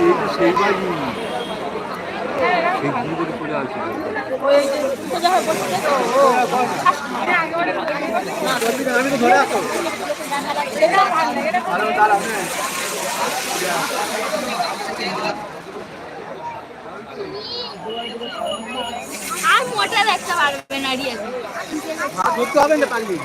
এই সেই বাড়ি সেই ঘুরে পড়ে আছে আমি তো ধরে আসো ভালো দাঁড়াও আর মোটা দেখতে পারবে না রিয়া ধরতে হবে না পারবি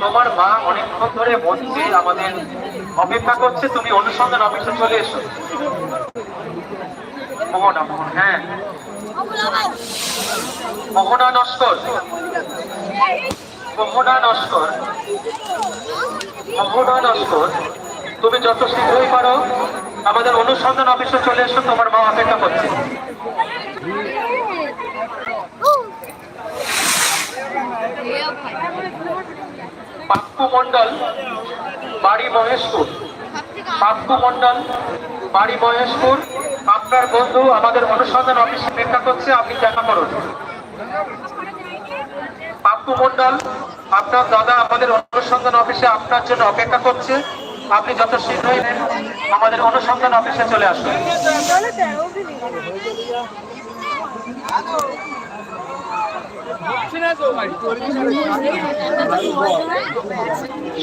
তোমার মা অনেকক্ষণ ধরে বলছে আমাদের অপেক্ষা করছে তুমি অনুসন্ধান অফিসে চলে এসো। মোহনা হ্যাঁ। মোহনা নস্কর। নস্কর। মোহনা নস্কর। তুমি যত শীঘ্রই পারো, আমাদের অনুসন্ধান অফিসে চলে এসো, তোমার মা অপেক্ষা করছে। পাপ্পু মন্ডল বাড়ি মহেশপুর। পাপ্পু মন্ডল বাড়ি মহেশপুর। আপনার বন্ধু আমাদের অনুসন্ধান অফিসে অপেক্ষা করছে, আপনি দেখা করুন। পাপ্পু মন্ডল আপনার দাদা আমাদের অনুসন্ধান অফিসে আপনার জন্য অপেক্ষা করছে। আপনি যত শীঘ্রই আমাদের অনুসন্ধান অফিসে চলে আসুন।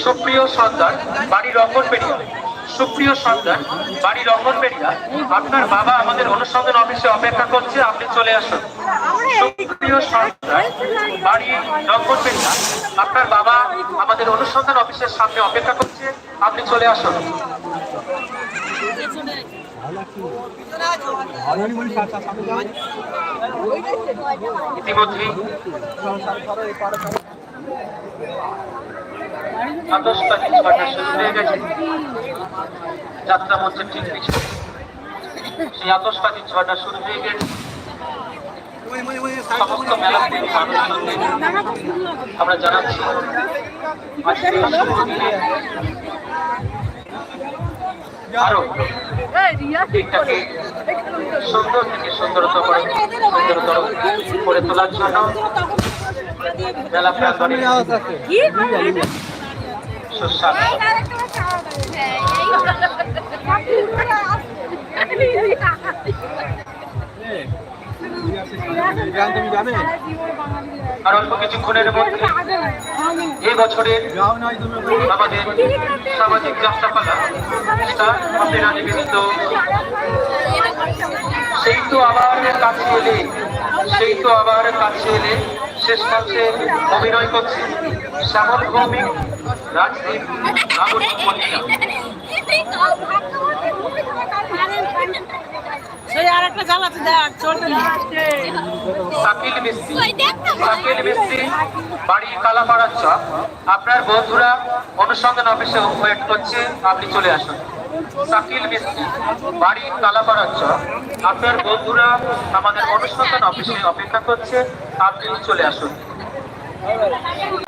সুপ্রিয় সর্দার, বাড়ি রঙ্গনবেড়িয়া সুপ্রিয় সর্দার বাড়ি রঙ্গনবেড়িয়া আপনার বাবা আমাদের অনুসন্ধান অফিসে অপেক্ষা করছে, আপনি চলে আসুন। সুপ্রিয় সর্দার বাড়ি রঙ্গনবেড়িয়া আপনার বাবা আমাদের অনুসন্ধান অফিসের সামনে অপেক্ষা করছে, আপনি চলে আসুন। ভালো ইতিমধ্যেই আতসবাজি ছটা হয়ে গেছে যাত্রা মঞ্চের ঠিক পিছনে সেই আতসবাজি ছটা শুরু হয়ে গেছে মেলা আমরা জানাচ্ছি আরও সুন্দর থেকে সুন্দরতর করে সুন্দরতর করে তোলার জন্য মেলা প্রাঙ্গণে আর অল্প কিছুক্ষণের মধ্যে এই বছরের আমাদের সামাজিক যাত্রাপালা নিবেদিত সেই তো আবার কাছে এলে, সেই তো আবার কাছে এলে, শেষ মঞ্চে অভিনয় করছে। শ্যামল ভৌমিক আর একটা মিস্ত্রি মিস্ত্রি বাড়ি কালাপাড়ার আপনার বন্ধুরা অনুসন্ধান অফিসে ওয়েট করছে, আপনি চলে আসুন। শাকিল মিস্ত্রি বাড়ি কালাপাড়ার চক। আপনার বন্ধুরা আমাদের অনুসন্ধান অফিসে অপেক্ষা করছে, আপনি চলে আসুন।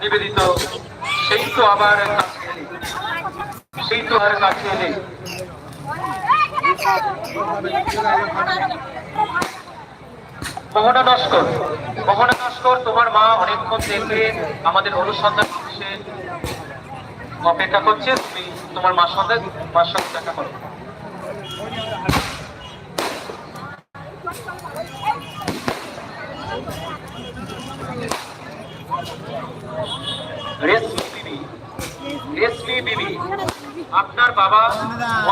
নিবেদিত, সেই তো আবার সেই তো আর কাছে এলে। মোহনা নস্কর মোহনা নস্কর তোমার মা অনেকক্ষণ থেকে আমাদের অনুসন্ধান অফিসে অপেক্ষা করছে, তুমি তোমার মার সঙ্গে মার সঙ্গে দেখা করো। আপনার বাবা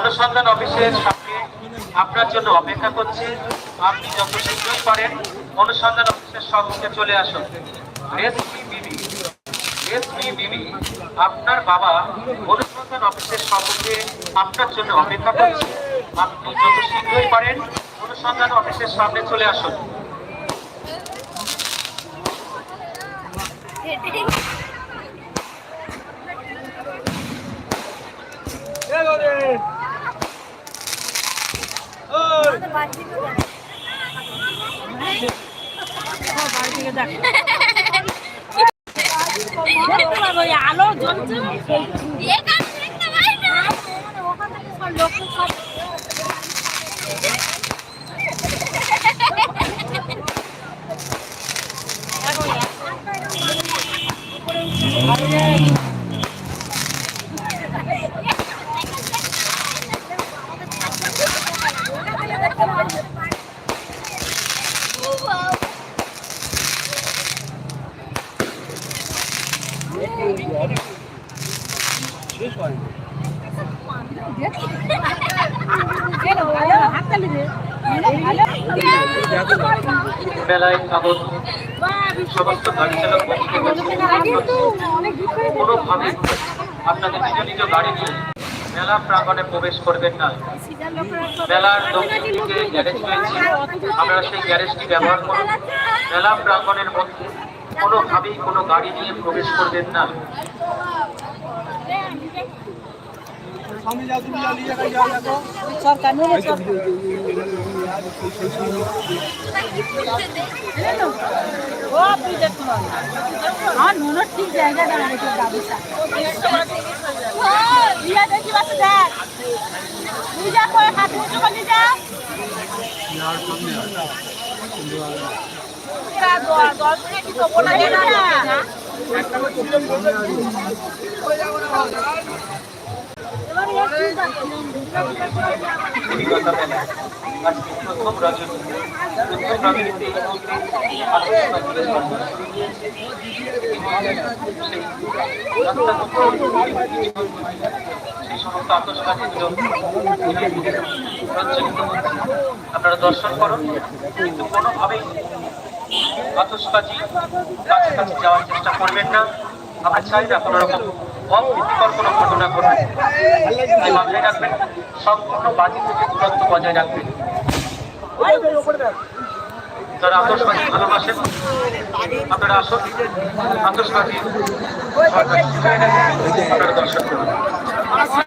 অনুসন্ধান অফিসের সামনে আপনার জন্য অপেক্ষা করছে। আপনি যত শীঘ্রই পারেন, অনুসন্ধান অফিসের সম্মুখে চলে আসুন। রেশমি বিবি বিবি আপনার বাবা অনুসন্ধান অফিসের সম্মুখে আপনার জন্য অপেক্ষা করছে। আপনি যত শীঘ্রই পারেন অনুসন্ধান অফিসের সামনে চলে আসুন। বাড়ি থেকে দেখ। আলো জ্বলছে এখানে দেখতে মেলায় সমস্ত গাড়ি চালক কোনোভাবে আপনাদের নিজ গাড়ি নিয়ে মেলা প্রাঙ্গণে প্রবেশ করবেন না। মেলার দক্ষিণ দিকে গ্যারেজ রয়েছে। আপনারা সেই গ্যারেজটি ব্যবহার করুন মেলা প্রাঙ্গণের মধ্যে কোনোভাবেই কোনো গাড়ি নিয়ে প্রবেশ করবেন না। ঠিক জায়গা দেখি। বাস দেখ তুই যা করে হাত উঁচু করে যা অভিজ্ঞতা আপনারা দর্শন করুন। কিন্তু কোনোভাবেই আতসবাজি কাছাকাছি যাওয়ার চেষ্টা করবেন না। আমরা চাই না অপ্রীতিকর কোনো ঘটনা ঘটবে তাই মাথায় রাখবেন। সম্পূর্ণ বাজি থেকে দূরত্ব বজায় রাখবেন। যারা আতসবাজি ভালোবাসেন, আপনারা আসুন। আতসবাজি আপনারা দর্শন করুন। আসন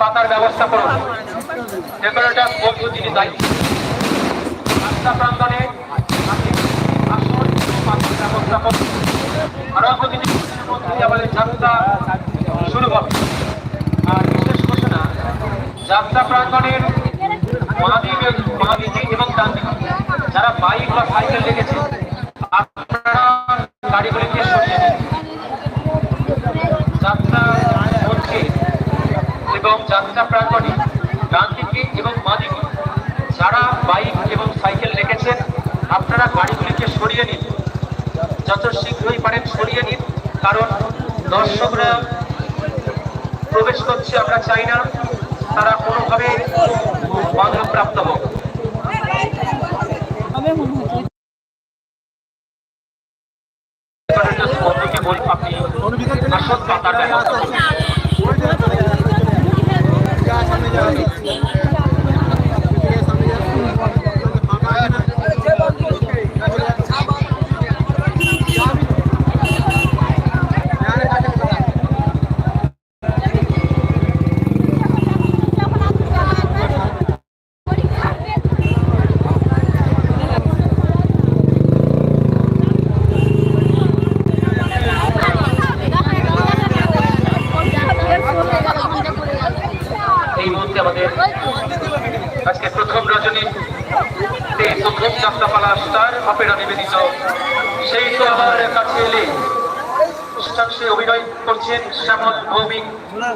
পাতার ব্যবস্থা করুন। ডেকোরেটার বন্ধু যিনি দায়িত্ব। রাস্তা করুন। আরও যাত্রা এবং যারা বাইক বা সাইকেল লেগেছে আপনারা গাড়িগুলিকে সরিয়ে যাত্রা প্রাঙ্গণে ডান দিকে এবং বাঁ দিকে যারা বাইক এবং সাইকেল রেখেছেন আপনারা গাড়িগুলিকে সরিয়ে নিন। যত শীঘ্রই পারেন সরিয়ে নিন কারণ দর্শকরা প্রবেশ করছে আমরা চাই না তারা কোনোভাবে বাধাপ্রাপ্ত হোক। আপনি পাতার ব্যবস্থা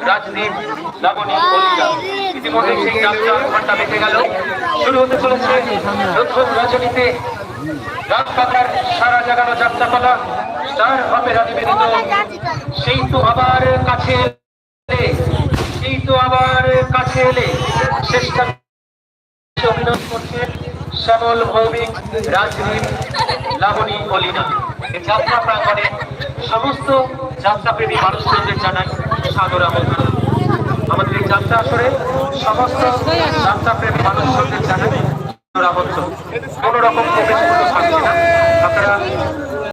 রাজদীপ লাবণী কলিতা ইতিমধ্যে সেই যাত্রা ঘণ্টা বেঁচে গেল। শুরু হতে চলেছে নতুন রজনীতে রাত পাতার সারা জাগানো যাত্রাপালা। স্টার অপেরা নিবেদিত সেই তো আবার কাছে এলে, সেই তো আবার কাছে এলে শেষটা অভিনয় করছেন শ্যামল ভৌমিক রাজদীপ লাবণী কলিনা যাত্রা প্রাঙ্গণে সমস্ত যাত্রাপ্রেমী মানুষজনদের জানাই সাদর আমন্ত্রণ আমাদের এই যাত্রা আসরে সমস্ত যাত্রাপ্রেমী মানুষজনদের জানাবে আমন্ত্রণ কোনো রকম প্রবেশ কোনো পারছি না। আপনারা